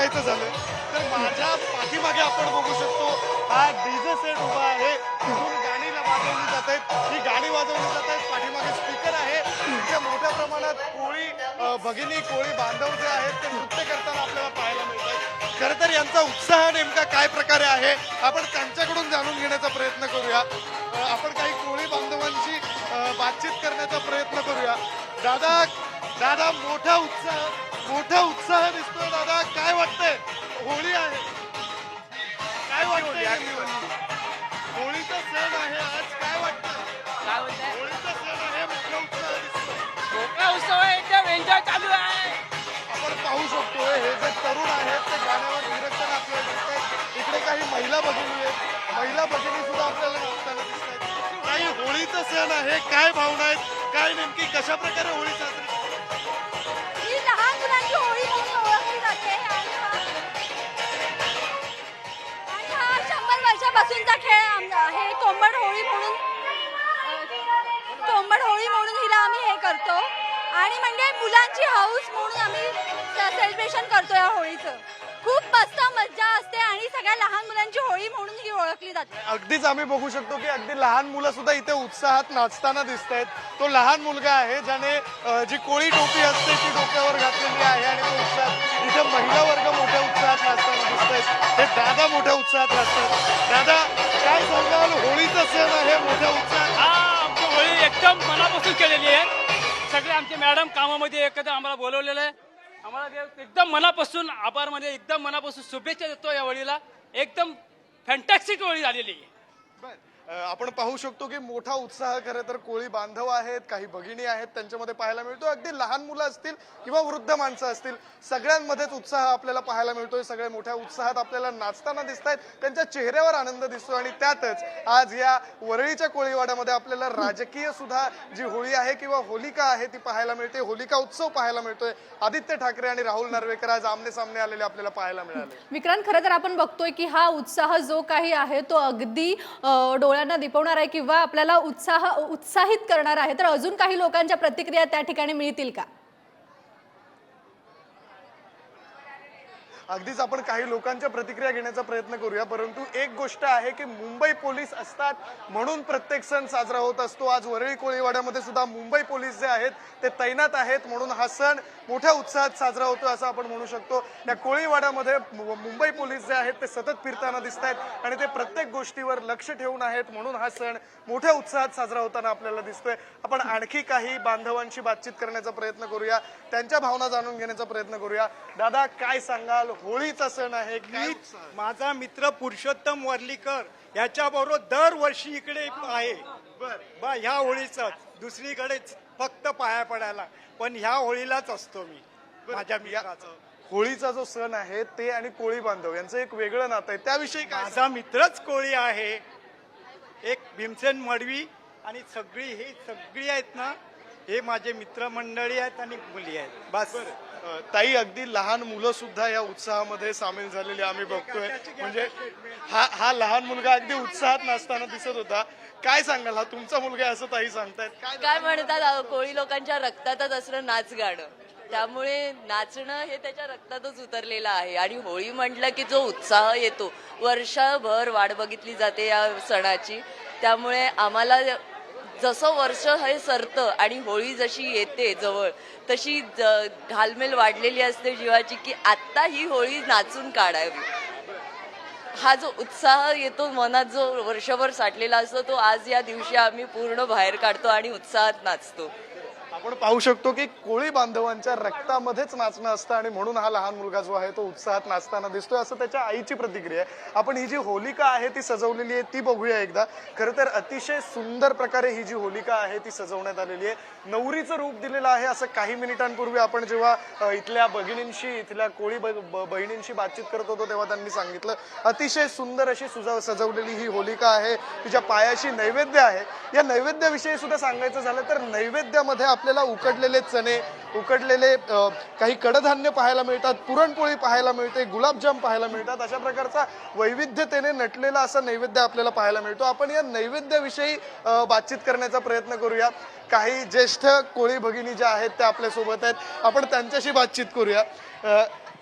सांगायचं झालं तर माझ्या पाठीमागे आपण बघू शकतो हा डीजे सेट उभा आहे. तिथून गाणी वाजवली जात आहेत. ही गाणी वाजवली जात आहेत. पाठीमागे स्पीकर आहे. इथे मोठ्या प्रमाणात कोळी भगिनी कोळी बांधव जे आहेत ते नृत्य करताना आपल्याला पाहायला मिळत खरं तर यांचा उत्साह नेमका काय प्रकारे आहे आपण त्यांच्याकडून जाणून घेण्याचा प्रयत्न करूया. आपण काही कोळी बांधवांशी बातचीत करण्याचा प्रयत्न करूया. दादा दादा मोठा उत्साह. मोठा उत्साह दिसतोय दादा. काय वाटतंय? होळी आहे. काय वाटतंय होळीचा सण आहे आज. काय वाटतं काय बोलताय? होळीचा सण आहे. मोठा उत्साह दिसतोय. मोठा उत्सव आहे. एकदम एन्जॉय चालू आहे. आपण पाहू शकतो हे जे तरुण आहेत ते गाण्यावर विरक्तन आपल्याला दिसत आहेत इकडे काही महिला भगिनी आहेत. महिला भगिनी सुद्धा आपल्याला नाचताना दिसत आहेत काही होळीचा सण आहे. काय भावना आहेत? काय नेमकी कशा प्रकारे होळी साजरी आणि म्हणजे मुलांची हाऊस म्हणून आम्ही सेलिब्रेशन करतो या होळीचं. खूप मस्त मज्जा असते आणि सगळ्या लहान मुलांची होळी म्हणून ही ओळखली जाते. अगदीच आम्ही बघू शकतो की अगदी लहान मुलं सुद्धा इथे उत्साहात नाचताना दिसत आहेत तो लहान मुलगा आहे ज्याने अ, जी कोळी टोपी असते ती डोक्यावर घातलेली आहे आणि तो उत्साहात इथे महिला वर्ग मोठ्या उत्साहात नाचताना दिसत आहेत हे दादा मोठ्या उत्साहात नाचतात दादा काय सांगाल? होळीचा सण आहे मोठ्या उत्साहात. हा आमची होळी एकदम मनापासून केलेली आहे. सगळे आमचे मॅडम कामामध्ये एकत्र आम्हाला बोलवलेलं आहे. आम्हाला ते एकदम मनापासून आभारमध्ये म्हणजे एकदम मनापासून शुभेच्छा देतो या वळीला. एकदम फॅन्टॅस्टिक वळी झालेली आहे. आपण पाहू शकतो की मोठा उत्साह खरं तर कोळी बांधव आहेत काही भगिनी आहेत त्यांच्यामध्ये पाहायला मिळतो. अगदी लहान मुलं असतील किंवा वृद्ध माणसं असतील सगळ्यांमध्येच उत्साह आपल्याला पाहायला मिळतोय. सगळे मोठ्या उत्साहात आपल्याला नाचताना दिसत आहेत त्यांच्या चेहऱ्यावर आनंद दिसतो आणि त्यातच आज या वरळीच्या कोळीवाड्यामध्ये आपल्याला राजकीय सुद्धा जी होळी आहे किंवा होलिका आहे ती पाहायला मिळते. होलिका उत्सव पाहायला मिळतोय. आदित्य ठाकरे आणि राहुल नार्वेकर आज आमने सामने आलेले आपल्याला पाहायला मिळाले. विक्रांत खरं तर आपण बघतोय की हा उत्साह जो काही आहे तो अगदी डोळ्या डोळ्यांना दिपवणार आहे किंवा आपल्याला उत्साह उत्साहित करणार आहे. तर अजून काही लोकांच्या प्रतिक्रिया त्या ठिकाणी मिळतील का? अगदीच आपण काही लोकांच्या प्रतिक्रिया घेण्याचा प्रयत्न करूया परंतु एक गोष्ट आहे की मुंबई पोलीस असतात म्हणून प्रत्येक सण साजरा होत असतो. आज वरळी कोळीवाड्यामध्ये सुद्धा मुंबई पोलीस जे आहेत ते तैनात आहेत म्हणून हा सण मोठ्या उत्साहात साजरा होतो असं आपण म्हणू शकतो. या कोळीवाड्यामध्ये मु- मुंबई पोलीस जे आहेत ते सतत फिरताना दिसत आहेत आणि ते प्रत्येक गोष्टीवर लक्ष ठेवून आहेत म्हणून हा सण मोठ्या उत्साहात साजरा होताना आपल्याला दिसतोय. आपण आणखी काही बांधवांशी बातचीत करण्याचा प्रयत्न करूया त्यांच्या भावना जाणून घेण्याचा प्रयत्न करूया. दादा काय सांगाल? होळीचा सण आहे. मी? माझा मित्र पुरुषोत्तम वर्लीकर याच्याबरोबर दरवर्षी इकडे आहे. बा ह्या होळीचाच दुसरीकडे फक्त पाया पडायला. पण ह्या होळीलाच असतो मी. माझ्या मित्राचा. होळीचा जो सण आहे ते आणि कोळी बांधव यांचं एक वेगळं नातं आहे. त्याविषयी माझा मित्रच कोळी आहे. एक भीमसेन मडवी आणि सगळी ही सगळी आहेत ना हे माझे मित्रमंडळी आहेत आणि मुली आहेत. बस. अ, ताई अगदी लहान मुलं सुद्धा या उत्साहामध्ये सामील झालेली आम्ही बघतोय. म्हणजे हा हा लहान मुलगा अगदी उत्साहात नाचताना दिसत होता. काय सांगाल? हा तुमचा मुलगा आहे असं ताई सांगतायत. काय काय म्हणतात अहो, कोळी लोकांच्या रक्तातच असणं नाच गाणं. त्यामुळे नाचणं हे त्याच्या रक्तातच उतरलेलं आहे. आणि होळी म्हटलं की जो उत्साह येतो वर्षभर वाट बघितली जाते या सणाची. त्यामुळे आम्हाला जसं वर्ष हे सरतं आणि होळी जशी येते जवळ तशी ज- घालमेल वाढलेली असते जीवाची की आत्ता ही होळी नाचून काढावी. हा जो उत्साह येतो मनात जो वर्षभर साठलेला असतो तो आज या दिवशी आम्ही पूर्ण बाहेर काढतो आणि उत्साहात नाचतो. आपण पाहू शकतो की कोळी बांधवांच्या रक्तामध्येच नाचणं असतं आणि म्हणून हा लहान मुलगा जो आहे तो उत्साहात नाचताना दिसतोय असं त्याच्या आईची प्रतिक्रिया आहे. आपण ही जी होलिका आहे ती सजवलेली आहे ती बघूया एकदा. खरं तर अतिशय सुंदर प्रकारे ही जी होलिका आहे ती सजवण्यात आलेली आहे. नवरीचं रूप दिलेलं आहे असं काही मिनिटांपूर्वी आपण जेव्हा इथल्या भगिनींशी इथल्या कोळी ब- ब- बहिणींशी बातचीत करत होतो तेव्हा त्यांनी सांगितलं अतिशय सुंदर अशी सुजा सजवलेली ही होलिका आहे. तिच्या पायाशी नैवेद्य आहे. या नैवेद्याविषयी सुद्धा सांगायचं झालं तर नैवेद्यामध्ये आपल्याला उकडलेले चणे उकडलेले काही कडधान्य पाहायला मिळतात पुरणपोळी पाहायला मिळते गुलाबजाम पाहायला मिळतात अशा प्रकारचा वैविध्यतेने नटलेला असा नैवेद्य आपल्याला पाहायला मिळतो. आपण या नैवेद्याविषयी बातचीत करण्याचा प्रयत्न करूया. काही ज्येष्ठ कोळी भगिनी ज्या आहेत त्या आपल्यासोबत आहेत. आपण त्यांच्याशी बातचीत करूया.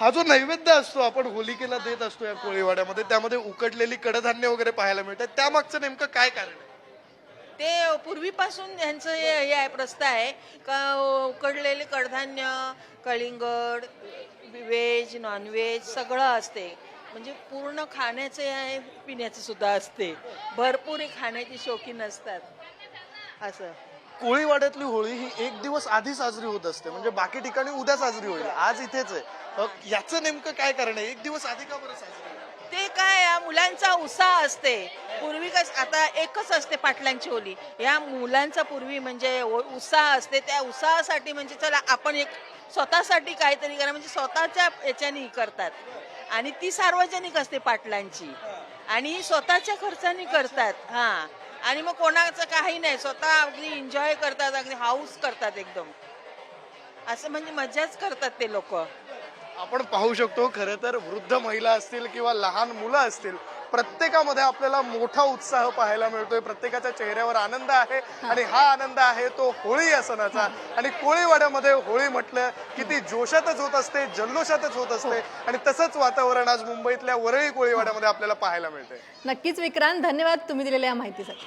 हा जो नैवेद्य असतो आपण होलिकेला देत असतो या कोळीवाड्यामध्ये त्यामध्ये उकडलेली कडधान्य वगैरे पाहायला मिळतात. त्यामागचं नेमकं काय कारण आहे? ते पूर्वीपासून ह्यांचं हे हे आहे प्रस्थ आहे. का उकडलेले कडधान्य कलिंगड व्हेज नॉनव्हेज सगळं असते. म्हणजे पूर्ण खाण्याचे आहे पिण्याचं सुद्धा असते. भरपूर हे खाण्याची शौकीन असतात. असं. कोळीवाड्यातली होळी ही एक दिवस आधी साजरी होत असते. म्हणजे बाकी ठिकाणी उद्या साजरी होईल. आज इथेच आहे. याचं नेमकं काय कारण आहे? एक दिवस आधी का बरं साजरी? ते काय या मुलांचा उत्साह असते. पूर्वी कस आता एकच असते पाटलांची ओली. या मुलांचा पूर्वी म्हणजे उत्साह असते. त्या उत्साहासाठी म्हणजे चला आपण एक स्वतःसाठी काहीतरी करा. म्हणजे स्वतःच्या याच्याने करतात. आणि ती सार्वजनिक असते पाटलांची. आणि स्वतःच्या खर्चाने करतात. हा. आणि मग कोणाचं काही नाही. स्वतः अगदी एन्जॉय करतात अगदी हाऊस करतात एकदम. असं म्हणजे मजाच करतात ते लोक. आपण पाहू शकतो खरं तर वृद्ध महिला असतील किंवा लहान मुलं असतील प्रत्येकामध्ये आपल्याला मोठा उत्साह पाहायला मिळतोय. प्रत्येकाच्या चेहऱ्यावर आनंद आहे आणि हा आनंद आहे तो होळी या सणाचा. आणि कोळीवाड्यामध्ये होळी म्हटलं की ती जोशातच होत असते जल्लोषातच होत असते आणि तसंच वातावरण आज मुंबईतल्या वरळी कोळीवाड्यामध्ये आपल्याला पाहायला मिळतंय. नक्कीच विक्रांत धन्यवाद तुम्ही दिलेल्या माहितीसाठी.